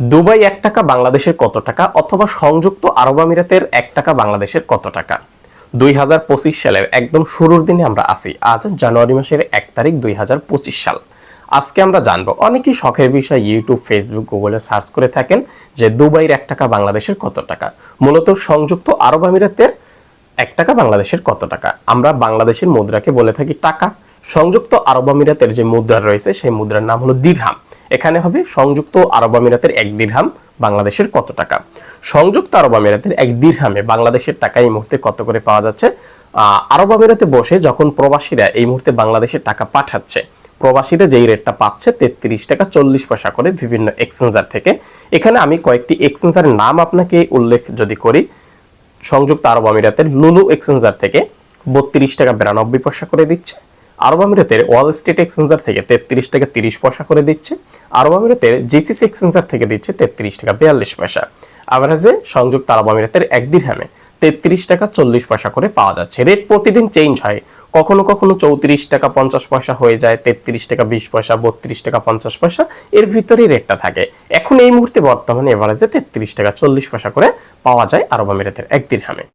Dubai এক টাকা, বাংলাদেশের কত টাকা? অথবা সংযুক্ত আরব আমিরাতের এক টাকা, বাংলাদেশের কত টাকা? দুই হাজার পঁচিশ সালের একদম শুরুর দিনে আমরা আসি আজ জানুয়ারি মাসের এক তারিখ, দুই হাজার পঁচিশ সাল। আজকে আমরা জানব, অনেকেই শখের বিষয় ইউটিউব ফেসবুক গুগলে সার্চ করে থাকেন যে দুবাইয়ের এক টাকা, বাংলাদেশের কত টাকা? মূলত সংযুক্ত আরব আমিরাতের এক টাকা, বাংলাদেশের কত টাকা? আমরা বাংলাদেশের মুদ্রাকে বলে থাকি টাকা। সংযুক্ত আরব আমিরাতের যে মুদ্রা রয়েছে, সেই মুদ্রার নাম হলো দিরহাম। এখানে হবে সংযুক্ত আরব আমিরাতের এক দিরহাম বাংলাদেশের কত টাকা? সংযুক্ত আরব আমিরাতের এক দিরহামে বাংলাদেশের টাকা এই মুহূর্তে কত করে পাওয়া যাচ্ছে? আরব আমিরাতে বসে যখন প্রবাসীরা এই মুহূর্তে বাংলাদেশের টাকা পাঠাচ্ছে, প্রবাসীরা যেই রেটটা পাচ্ছে তেত্রিশ টাকা চল্লিশ পয়সা করে বিভিন্ন এক্সচেঞ্জার থেকে। এখানে আমি কয়েকটি এক্সচেঞ্জারের নাম আপনাকে উল্লেখ যদি করি, সংযুক্ত আরব আমিরাতের লুলু এক্সচেঞ্জার থেকে বত্রিশ টাকা বিরানব্বই পয়সা করে দিচ্ছে আরব আমিরাতের ওয়াল স্ট্রিট এক্সচেঞ্জার থেকে তেত্রিশ টাকা তিরিশ পয়সা করে দিচ্ছে। আরব আমিরাতের জিসিসি এক্সচেঞ্জার থেকে দিচ্ছে তেত্রিশ টাকা বিয়াল্লিশ পয়সা। আভারেজে সংযুক্ত আরব আমিরাতের এক দিরহামে তেত্রিশ টাকা চল্লিশ পয়সা করে পাওয়া যাচ্ছে। রেট প্রতিদিন চেঞ্জ হয়। কখনো কখনো চৌত্রিশ টাকা পঞ্চাশ পয়সা হয়ে যায়, তেত্রিশ টাকা বিশ পয়সা, বত্রিশ টাকা পঞ্চাশ পয়সা, এর ভিতরেই রেটটা থাকে। এখন এই মুহূর্তে বর্তমানে এভারেজে তেত্রিশ টাকা চল্লিশ পয়সা করে পাওয়া যায় আরব আমিরাতের এক দিরহামে।